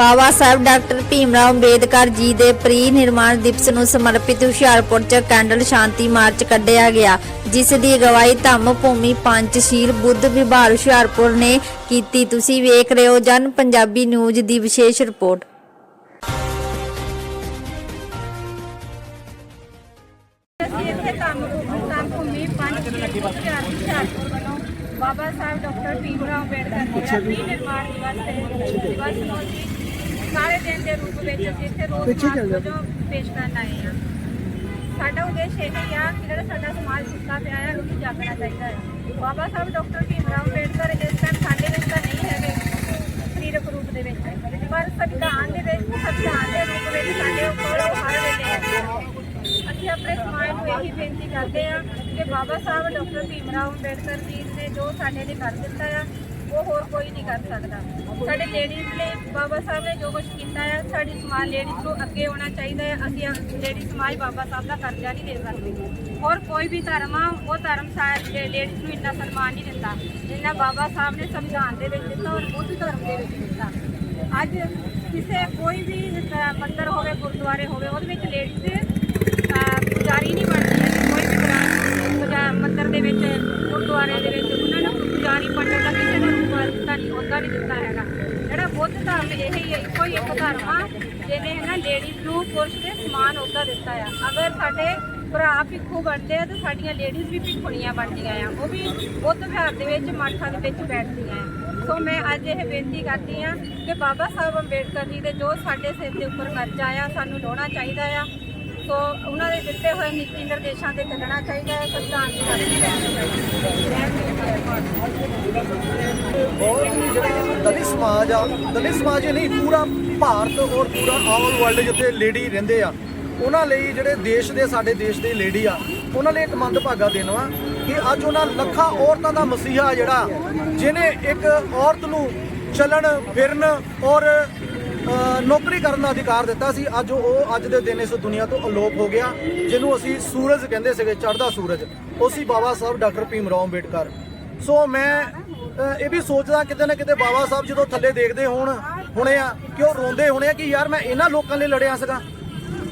ਬਾਬਾ ਸਾਹਿਬ doctor Bhim Rao Ambedkar ji ਦੇ pre ਨਿਰਮਾਣ ਦਿਵਸ ਨੂੰ ਸਮਰਪਿਤ ਹੁਸ਼ਿਆਰਪੁਰ ਚ ਕੈਂਡਲ ਸ਼ਾਂਤੀ ਮਾਰਚ ਕੱਢਿਆ ਗਿਆ, ਜਿਸ ਦੀ ਅਗਵਾਈ ਧੰਮ ਭੂਮੀ ਪੰਚਸ਼ੀਲ ਬੁੱਧ ਵਿਭਾਗ ਹੁਸ਼ਿਆਰਪੁਰ ਨੇ ਕੀਤੀ। ਤੁਸੀਂ ਵੇਖ ਰਹੇ ਹੋ ਜਨ ਪੰਜਾਬੀ ਨਿਊਜ਼ ਦੀ ਵਿਸ਼ੇਸ਼ ਰਿਪੋਰਟ। ਬਾਬਾ ਸਾਹਿਬ ਡਾਕਟਰ ਭੀਮਰਾਓ ਅੰਬੇਡਕਰ ਜੀ ਨਿਰਮਾਣ ਦਿਵਸ ਤੇ ਦਿਵਸ ਨੂੰ ਸਾਰੇ ਦਿਨ ਦੇ ਰੂਪ ਵਿੱਚ ਜਿੱਥੇ ਰੋਜ਼ ਮਾਰਚ ਵਜੋਂ ਪੇਸ਼ ਕਰਨ ਆਏ ਹਾਂ। ਸਾਡਾ ਉਦੇਸ਼ ਇਹ ਹੀ ਆ ਕਿ ਜਿਹੜਾ ਸਾਡਾ ਸਮਾਜ ਸੁੱਤਾ ਪਿਆ ਹੈ ਉਹਨੂੰ ਜਾਗਣਾ ਚਾਹੀਦਾ ਹੈ। ਬਾਬਾ ਸਾਹਿਬ ਡਾਕਟਰ ਭੀਮਰਾਓ ਅੰਬੇਡਕਰ ਇਸ ਟਾਈਮ ਸਾਡੇ ਵਿੱਚ ਤਾਂ ਨਹੀਂ ਹੈਗੇ ਸਰੀਰਕ ਰੂਪ ਦੇ ਵਿੱਚ। ਪਰ ਸੰਵਿਧਾਨ ਦੇ ਵਿੱਚ ਸੰਵਿਧਾਨ ਦੇ ਰੂਪ ਵਿੱਚ ਸਾਡੇ ਕੋਲ ਉਹ ਹਰ ਵੇਲੇ ਹੈ ਅਸੀਂ ਆਪਣੇ ਸਮਾਜ ਨੂੰ ਇਹੀ ਬੇਨਤੀ ਕਰਦੇ ਹਾਂ ਕਿ ਬਾਬਾ ਸਾਹਿਬ ਡਾਕਟਰ ਭੀਮਰਾਓ ਅੰਬੇਡਕਰ ਜੀ ਨੇ ਜੋ ਸਾਡੇ ਲਈ ਕਰ ਦਿੱਤਾ ਆ ਉਹ ਹੋਰ ਕੋਈ ਨਹੀਂ ਕਰ ਸਕਦਾ। ਸਾਡੇ ਲੇਡੀਜ਼ ਲਈ ਬਾਬਾ ਸਾਹਿਬ ਨੇ ਜੋ ਕੁਝ ਕੀਤਾ ਹੈ, ਸਾਡੀ ਸਮਾਜ ਲੇਡੀਜ਼ ਨੂੰ ਅੱਗੇ ਆਉਣਾ ਚਾਹੀਦਾ ਹੈ। ਅਸੀਂ ਲੇਡੀਜ਼ ਸਮਾਜ ਬਾਬਾ ਸਾਹਿਬ ਦਾ ਕਰਜ਼ਾ ਨਹੀਂ ਦੇ ਸਕਦੇ। ਹੋਰ ਕੋਈ ਵੀ ਧਰਮ ਆ, ਉਹ ਧਰਮ ਲੇਡੀਜ਼ ਨੂੰ ਇੰਨਾ ਸਨਮਾਨ ਨਹੀਂ ਦਿੰਦਾ। ਜਿੰਨਾ ਬਾਬਾ ਸਾਹਿਬ ਨੇ ਸੰਵਿਧਾਨ ਦੇ ਵਿੱਚ ਦਿੱਤਾ ਔਰ ਬੁੱਧ ਧਰਮ ਦੇ ਵਿੱਚ ਦਿੱਤਾ। ਅੱਜ ਕਿਸੇ ਕੋਈ ਵੀ ਮੰਦਰ ਹੋਵੇ, ਗੁਰਦੁਆਰੇ ਹੋਵੇ, ਉਹਦੇ ਵਿੱਚ ਲੇਡੀਜ਼ ਪੁਜਾਰੀ ਨਹੀਂ ਬਣਦੀ। ਹੈ ਕੋਈ ਵੀ ਮੰਦਰ ਦੇ ਵਿੱਚ, ਗੁਰਦੁਆਰੇ ਦੇ ਵਿੱਚ ਰੂਪ ਉਹਦਾ ਨਹੀਂ ਦਿੱਤਾ ਹੈਗਾ। ਜਿਹੜਾ ਬੁੱਧ ਧਰਮ ਇਹ ਹੀ ਹੈ ਕੋਈ ਇੱਕ ਧਰਮ ਆ, ਜਿਹਨੇ ਇਹਨਾਂ ਲੇਡੀਜ਼ ਨੂੰ ਪੁਰਸ਼ ਦੇ ਸਮਾਨ ਉਹਦਾ ਦਿੱਤਾ ਆ। ਅਗਰ ਸਾਡੇ ਭਰਾ ਭਿੱਖੂ ਬਣਦੇ ਆ, ਤਾਂ ਸਾਡੀਆਂ ਲੇਡੀਜ਼ ਵੀ ਭਿੱਖੁਣੀਆਂ ਬਣਦੀਆਂ ਆ। ਉਹ ਵੀ ਬੁੱਧ ਵਿਹਾਰ ਦੇ ਵਿੱਚ, ਮੱਠਾਂ ਦੇ ਵਿੱਚ ਬੈਠਦੀਆਂ ਆ। ਸੋ ਮੈਂ ਅੱਜ ਇਹ ਬੇਨਤੀ ਕਰਦੀ ਆ ਕਿ ਬਾਬਾ ਸਾਹਿਬ ਅੰਬੇਡਕਰ ਜੀ ਦੇ ਜੋ ਸਾਡੇ ਸਿਰ ਦੇ ਉੱਪਰ ਕਰਜ਼ਾ ਆ, ਸਾਨੂੰ ਲਾਉਣਾ ਚਾਹੀਦਾ ਆ। ਸੋ ਉਹਨਾਂ ਦੇ ਦਿੱਤੇ ਹੋਏ ਨੀਤੀ ਨਿਰਦੇਸ਼ਾਂ ਤੇ ਚੱਲਣਾ ਚਾਹੀਦਾ ਹੈ, ਸੰਵਿਧਾਨ ਦੀ ਗੱਲ ਬਹੁਤ ਦਲਿਤ ਸਮਾਜ ਆ, ਦਲਿਤ ਸਮਾਜ ਹੀ ਨਹੀਂ, ਪੂਰਾ ਭਾਰਤ ਔਰ ਪੂਰਾ ਆਲ ਵਰਲਡ ਜਿੱਥੇ ਲੇਡੀ ਰਹਿੰਦੇ ਆ, ਉਹਨਾਂ ਲਈ ਜਿਹੜੇ ਦੇਸ਼ ਦੇ, ਸਾਡੇ ਦੇਸ਼ ਦੇ ਲੇਡੀ ਆ, ਉਹਨਾਂ ਲਈ ਇੱਕ ਮੰਦਭਾਗਾ ਦੇਣਾ ਵਾ ਕਿ ਅੱਜ ਉਹਨਾਂ ਲੱਖਾਂ ਔਰਤਾਂ ਦਾ ਮਸੀਹਾ ਜਿਹੜਾ ਜਿਨੇ ਇੱਕ ਔਰਤ ਨੂੰ ਚੱਲਣ, ਫਿਰਨ ਔਰ ਨੌਕਰੀ ਕਰਨ ਦਾ ਅਧਿਕਾਰ ਦਿੱਤਾ ਸੀ। ਅੱਜ ਉਹ ਅੱਜ ਦੇ ਦਿਨ ਇਸ ਦੁਨੀਆ ਤੋਂ ਅਲੋਪ ਹੋ ਗਿਆ, ਜਿਹਨੂੰ ਅਸੀਂ ਸੂਰਜ ਕਹਿੰਦੇ ਸੀਗੇ, ਚੜ੍ਹਦਾ ਸੂਰਜ। ਉਹ ਸੀ ਬਾਬਾ ਸਾਹਿਬ ਡਾਕਟਰ ਭੀਮ ਰਾਓ ਅੰਬੇਡਕਰ। ਸੋ ਮੈਂ ਇਹ ਵੀ ਸੋਚਦਾ ਕਿਤੇ ਨਾ ਕਿਤੇ ਬਾਬਾ ਸਾਹਿਬ ਜਦੋਂ ਥੱਲੇ ਦੇਖਦੇ ਹੋਣ, ਹੁਣੇ ਆ, ਕਿ ਉਹ ਰੋਂਦੇ ਹੋਣੇ ਆ ਕਿ ਯਾਰ ਮੈਂ ਇਹਨਾਂ ਲੋਕਾਂ ਲਈ ਲੜਿਆ ਸੀਗਾ।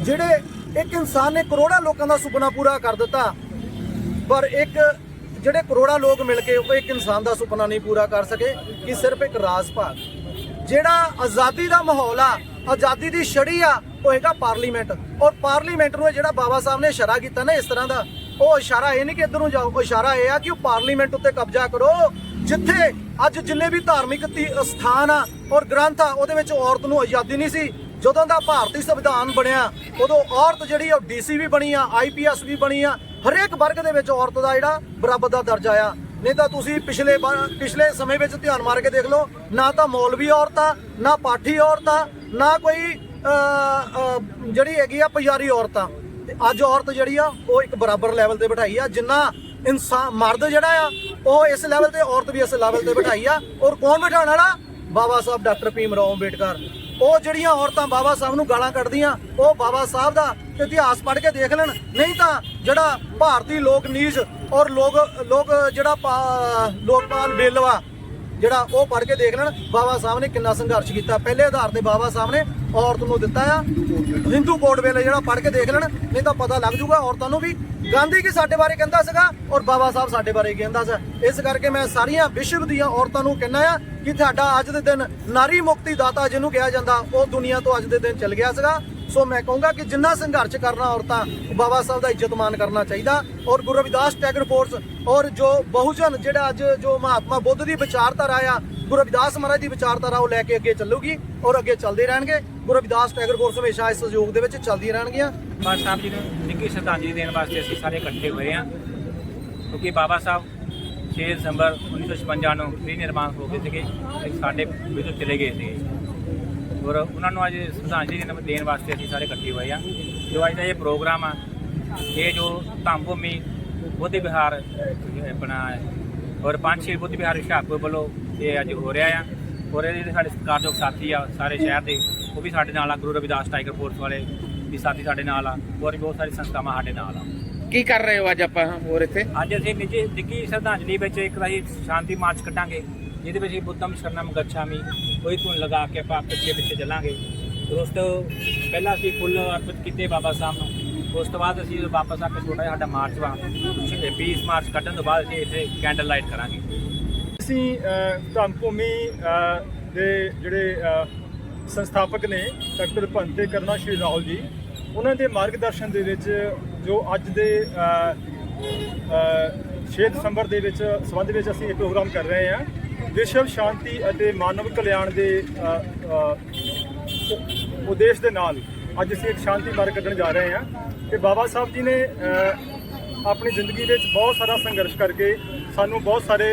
ਜਿਹੜੇ ਇੱਕ ਇਨਸਾਨ ਨੇ ਕਰੋੜਾਂ ਲੋਕਾਂ ਦਾ ਸੁਪਨਾ ਪੂਰਾ ਕਰ ਦਿੱਤਾ, ਪਰ ਇੱਕ ਜਿਹੜੇ ਕਰੋੜਾਂ ਲੋਕ ਮਿਲ ਕੇ ਉਹ ਇੱਕ ਇਨਸਾਨ ਦਾ ਸੁਪਨਾ ਨਹੀਂ ਪੂਰਾ ਕਰ ਸਕੇ, ਕਿ ਸਿਰਫ ਇੱਕ ਰਾਜ ਭਾਗ। ਜਿਹੜਾ ਆਜ਼ਾਦੀ ਦਾ ਮਾਹੌਲ ਆ, ਆਜ਼ਾਦੀ ਦੀ ਛੜੀ ਆ, ਉਹ ਹੈਗਾ ਪਾਰਲੀਮੈਂਟ। ਔਰ ਪਾਰਲੀਮੈਂਟ ਨੂੰ ਜਿਹੜਾ ਬਾਬਾ ਸਾਹਿਬ ਨੇ ਇਸ਼ਾਰਾ ਕੀਤਾ ਨਾ ਇਸ ਤਰ੍ਹਾਂ ਦਾ, ਉਹ ਇਸ਼ਾਰਾ ਇਹ ਨਹੀਂ ਕਿ ਇੱਧਰ ਨੂੰ ਜਾਓ, ਉਹ ਇਸ਼ਾਰਾ ਇਹ ਆ ਕਿ ਉਹ ਪਾਰਲੀਮੈਂਟ ਉੱਤੇ ਕਬਜ਼ਾ ਕਰੋ। ਜਿੱਥੇ ਅੱਜ ਜਿੰਨੇ ਵੀ ਧਾਰਮਿਕ ਤੀ- ਸਥਾਨ ਆ ਔਰ ਗ੍ਰੰਥ ਆ, ਉਹਦੇ ਵਿੱਚ ਔਰਤ ਨੂੰ ਆਜ਼ਾਦੀ ਨਹੀਂ ਸੀ। ਜਦੋਂ ਦਾ ਭਾਰਤੀ ਸੰਵਿਧਾਨ ਬਣਿਆ, ਉਦੋਂ ਔਰਤ ਜਿਹੜੀ ਆ ਡੀਸੀ ਵੀ ਬਣੀ ਆ ਆਈਪੀਐਸ ਵੀ ਬਣੀ ਆ, ਹਰੇਕ ਵਰਗ ਦੇ ਵਿੱਚ ਔਰਤ ਦਾ ਜਿਹੜਾ ਬਰਾਬਰ ਦਾ ਦਰਜਾ ਆ। ਨਹੀਂ ਤਾਂ ਤੁਸੀਂ ਪਿਛਲੇ ਬ- ਪਿਛਲੇ ਸਮੇਂ ਵਿੱਚ ਧਿਆਨ ਮਾਰ ਕੇ ਦੇਖ ਲਓ, ਨਾ ਤਾਂ ਮੌਲਵੀ ਔਰਤ ਆ, ਨਾ ਪਾਠੀ ਔਰਤ ਆ, ਨਾ ਕੋਈ ਜਿਹੜੀ ਹੈਗੀ ਆ ਪੁਜਾਰੀ ਔਰਤ ਆ। ਤੇ ਅੱਜ ਔਰਤ ਜਿਹੜੀ ਆ, ਉਹ ਇੱਕ ਬਰਾਬਰ ਲੈਵਲ ਤੇ ਬਿਠਾਈ ਆ, ਜਿੰਨਾ ਇਨਸਾਨ, ਮਰਦ ਜਿਹੜਾ ਆ, ਉਹ ਇਸ ਲੈਵਲ ਤੇ ਔਰਤ ਵੀ ਇਸ ਲੈਵਲ ਤੇ ਬਿਠਾਈ ਆ। ਔਰ ਕੌਣ ਬਿਠਾਉਣ ਵਾਲਾ? ਬਾਬਾ ਸਾਹਿਬ, ਡਾਕਟਰ ਭੀਮ ਰਾਓ ਅੰਬੇਡਕਰ। ਉਹ ਜਿਹੜੀਆਂ ਔਰਤਾਂ ਬਾਬਾ ਸਾਹਿਬ ਨੂੰ ਗਾਲਾਂ ਕੱਢਦੀਆਂ, ਉਹ ਬਾਬਾ ਸਾਹਿਬ ਦਾ ਇਤਿਹਾਸ ਪੜ੍ਹ ਕੇ ਦੇਖ ਲੈਣ। ਨਹੀਂ ਤਾਂ ਜਿਹੜਾ ਭਾਰਤੀ ਲੋਕ ਨੀਜ ਔਰ ਲੋਕ ਲੋਕ ਜਿਹੜਾ ਲੋਕਪਾਲ ਬਿੱਲ ਵਾ ਜਿਹੜਾ ਉਹ ਪੜ੍ਹ ਕੇ ਦੇਖ ਲੈਣ, ਬਾਬਾ ਸਾਹਿਬ ਨੇ ਕਿੰਨਾ ਸੰਘਰਸ਼ ਕੀਤਾ। ਪਹਿਲੇ ਆਧਾਰ ਤੇ ਬਾਬਾ ਸਾਹਿਬ ਨੇ ਔਰਤ ਨੂੰ ਦਿੱਤਾ ਆ। ਹਿੰਦੂ ਕੋਡ ਬਿੱਲ ਜਿਹੜਾ ਪੜ੍ਹ ਕੇ ਦੇਖ ਲੈਣ, ਨਹੀਂ ਤਾਂ ਪਤਾ ਲੱਗ ਜੂਗਾ ਔਰਤਾਂ ਨੂੰ ਵੀ ਗਾਂਧੀ ਕੀ ਸਾਡੇ ਬਾਰੇ ਕਹਿੰਦਾ ਸੀਗਾ ਔਰ ਬਾਬਾ ਸਾਹਿਬ ਸਾਡੇ ਬਾਰੇ ਕਹਿੰਦਾ ਸੀ। ਇਸ ਕਰਕੇ ਮੈਂ ਸਾਰੀਆਂ ਵਿਸ਼ਵ ਦੀਆਂ ਔਰਤਾਂ ਨੂੰ ਕਹਿੰਦਾ ਆ ਕਿ ਤੁਹਾਡਾ ਅੱਜ ਦੇ ਦਿਨ ਨਾਰੀ ਮੁਕਤੀ ਦਾਤਾ ਜਿਹਨੂੰ ਕਿਹਾ ਜਾਂਦਾ, ਉਹ ਦੁਨੀਆ ਤੋਂ ਅੱਜ ਦੇ ਦਿਨ ਚਲ ਗਿਆ ਸੀਗਾ। ਸੋ ਮੈਂ ਕਹੂੰਗਾ ਕਿ ਜਿੰਨਾ ਸੰਘਰਸ਼ ਕਰਨਾ ਔਰਤਾਂ, ਬਾਬਾ ਸਾਹਿਬ ਦਾ ਇੱਜ਼ਤ ਮਾਨ ਕਰਨਾ ਚਾਹੀਦਾ। ਔਰ ਗੁਰੂ ਰਵਿਦਾਸ ਟੈਗਰ ਫੋਰਸ ਔਰ ਜੋ ਬਹੁਜਨ ਜਿਹੜਾ ਅੱਜ ਜੋ ਮਹਾਤਮਾ ਬੁੱਧ ਦੀ ਵਿਚਾਰਧਾਰਾ ਆ, ਗੁਰੂ ਰਵਿਦਾਸ ਮਹਾਰਾਜ ਦੀ ਵਿਚਾਰਧਾਰਾ ਉਹ ਲੈ ਕੇ ਅੱਗੇ ਚੱਲੂਗੀ ਔਰ ਅੱਗੇ ਚੱਲਦੇ ਰਹਿਣਗੇ। ਗੁਰੂ ਰਵਿਦਾਸ ਟੈਗਰ ਫੋਰਸ ਹਮੇਸ਼ਾ ਇਸ ਸਹਿਯੋਗ ਦੇ ਵਿੱਚ ਚੱਲਦੀਆਂ ਰਹਿਣਗੀਆਂ। ਬਾਬਾ ਸਾਹਿਬ ਜੀ ਨੂੰ ਨਿੱਘੀ ਸ਼ਰਧਾਂਜਲੀ ਦੇਣ ਵਾਸਤੇ ਅਸੀਂ ਸਾਰੇ ਇਕੱਠੇ ਹੋਏ ਹਾਂ। ਕਿਉਂਕਿ ਬਾਬਾ ਸਾਹਿਬ 6 ਦਸੰਬਰ 1956 ਨੂੰ ਪ੍ਰੀ ਨਿਰਮਾਣ ਹੋ ਗਏ ਸੀਗੇ ਤੇ ਸਾਡੇ ਵਿੱਚੋਂ ਚਲੇ ਗਏ ਸੀਗੇ। ਔਰ ਉਹਨਾਂ ਨੂੰ ਅੱਜ ਸ਼ਰਧਾਂਜਲੀ ਦੇਣ- ਵਾਸਤੇ ਅਸੀਂ ਸਾਰੇ ਇਕੱਠੇ ਹੋਏ ਹਾਂ। ਜੋ ਅੱਜ ਦਾ ਇਹ ਪ੍ਰੋਗਰਾਮ ਆ, ਇਹ ਜੋ ਧੰਮ ਭੂਮੀ ਬੁੱਧ ਵਿਹਾਰ ਆਪਣਾ ਔਰ ਪੰਜ ਛੇ ਬੁੱਧ ਵਿਹਾਰ ਹੁਸ਼ਿਆਰਪੁਰ ਵੱਲੋਂ ਇਹ ਅੱਜ ਹੋ ਰਿਹਾ ਆ। ਔਰ ਇਹਦੇ ਜਿਹੜੇ ਸਾਡੇ ਸਤਿਕਾਰਯੋਗ ਸਾਥੀ ਆ ਸਾਰੇ ਸ਼ਹਿਰ ਦੇ ਉਹ ਵੀ ਸਾਡੇ ਨਾਲ ਆ ਗੁਰੂ ਰਵਿਦਾਸ ਟਾਈਗਰ ਫੋਰਸ ਵਾਲੇ ਵੀ ਸਾਥੀ ਸਾਡੇ ਨਾਲ ਆ ਹੋਰ ਵੀ ਬਹੁਤ ਸਾਰੀ ਸੰਸਥਾਵਾਂ ਸਾਡੇ ਨਾਲ ਆ। ਕੀ ਕਰ ਰਹੇ ਹੋ ਅੱਜ ਆਪਾਂ ਹੋਰ ਇੱਥੇ? ਅੱਜ ਅਸੀਂ ਨਿੱਜੀ ਨਿੱਘੀ ਸ਼ਰਧਾਂਜਲੀ ਵਿੱਚ ਇੱਕ ਤਾਂ ਅਸੀਂ ਸ਼ਾਂਤੀ ਮਾਰਚ ਕੱਢਾਂਗੇ ਜਿਹਦੇ ਵਿੱਚ ਅਸੀਂ ਬੁੱਧਮ ਸ਼ਰਨਮ ਗੱਛਾਮੀ ਉਹੀ ਧੁਨ ਲਗਾ ਕੇ ਆਪਾਂ ਪਿੱਛੇ ਪਿੱਛੇ ਚੱਲਾਂਗੇ। ਉਸ ਤੋਂ ਪਹਿਲਾਂ ਅਸੀਂ ਫੁੱਲ ਅਰਪਿਤ ਕੀਤੇ ਬਾਬਾ ਸਾਹਿਬ ਨੂੰ। ਉਸ ਤੋਂ ਬਾਅਦ ਅਸੀਂ ਵਾਪਸ ਆ ਕੇ ਛੋਟਾ ਜਿਹਾ ਸਾਡਾ ਮਾਰਚ ਵਾ 20 ਮਾਰਚ ਕੱਢਣ ਤੋਂ ਬਾਅਦ ਅਸੀਂ ਇੱਥੇ ਕੈਂਡਲ ਲਾਈਟ ਕਰਾਂਗੇ। ਅਸੀਂ ਅ, ਧੰਮ ਭੂਮੀ ਦੇ ਜਿਹੜੇ ਸੰਸਥਾਪਕ ਨੇ ਡਾਕਟਰ ਭੰਤੇ ਕਰਨਾ ਸ਼੍ਰੀ ਰਾਹੁਲ ਜੀ ਉਹਨਾਂ ਦੇ ਮਾਰਗਦਰਸ਼ਨ ਦੇ ਵਿੱਚ ਜੋ ਅੱਜ ਦੇ ਅ, 6 ਦਸੰਬਰ ਦੇ ਵਿੱਚ ਸੰਬੰਧ ਵਿੱਚ ਅਸੀਂ ਇਹ ਪ੍ਰੋਗਰਾਮ ਕਰ ਰਹੇ ਹਾਂ। ਵਿਸ਼ਵ ਸ਼ਾਂਤੀ ਅਤੇ ਮਾਨਵ ਕਲਿਆਣ ਦੇ ਉਦੇਸ਼ ਦੇ ਨਾਲ ਅੱਜ ਅਸੀਂ ਇੱਕ ਸ਼ਾਂਤੀ ਮਾਰਗ ਕੱਢਣ ਜਾ ਰਹੇ ਹਾਂ। ਕਿ ਬਾਬਾ ਸਾਹਿਬ ਜੀ ਨੇ ਆਪਣੀ ਜ਼ਿੰਦਗੀ ਵਿੱਚ ਬਹੁਤ ਸਾਰਾ ਸੰਘਰਸ਼ ਕਰਕੇ ਸਾਨੂੰ ਬਹੁਤ ਸਾਰੇ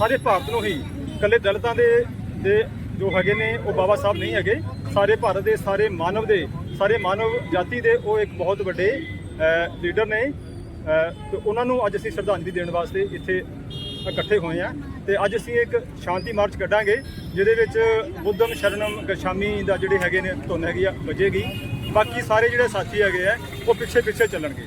ਅਹ, ਸਾਰੇ ਭਾਰਤ ਨੂੰ ਹੀ ਇਕੱਲੇ ਦਲਿਤਾਂ ਦੇ ਦੇ ਜੋ ਹੈਗੇ ਨੇ ਉਹ ਬਾਬਾ ਸਾਹਿਬ ਨਹੀਂ ਹੈਗੇ। ਸਾਰੇ ਭਾਰਤ ਦੇ ਸਾਰੇ ਮਾਨਵ ਦੇ ਸਾਰੇ ਮਾਨਵ ਜਾਤੀ ਦੇ ਉਹ ਇੱਕ ਬਹੁਤ ਵੱਡੇ ਲੀਡਰ ਨੇ। ਤੇ ਉਹਨਾਂ ਨੂੰ ਅੱਜ ਅਸੀਂ ਸ਼ਰਧਾਂਜਲੀ ਦੇਣ ਵਾਸਤੇ ਇੱਥੇ ਇਕੱਠੇ ਹੋਏ ਆ ਤੇ ਅੱਜ ਅਸੀਂ ਇੱਕ ਸ਼ਾਂਤੀ ਮਾਰਚ ਕੱਢਾਂਗੇ ਜਿਹਦੇ ਵਿੱਚ ਬੁੱਧਮ ਸ਼ਰਨਮ ਗਸ਼ਾਮੀ ਦਾ ਜਿਹੜੇ ਹੈਗੇ ਨੇ ਧੁਨ ਹੈਗੀ ਆ ਵੱਜੇਗੀ। ਬਾਕੀ ਸਾਰੇ ਜਿਹੜੇ ਸਾਥੀ ਹੈਗੇ ਆ ਉਹ ਪਿੱਛੇ ਪਿੱਛੇ ਚੱਲਣਗੇ।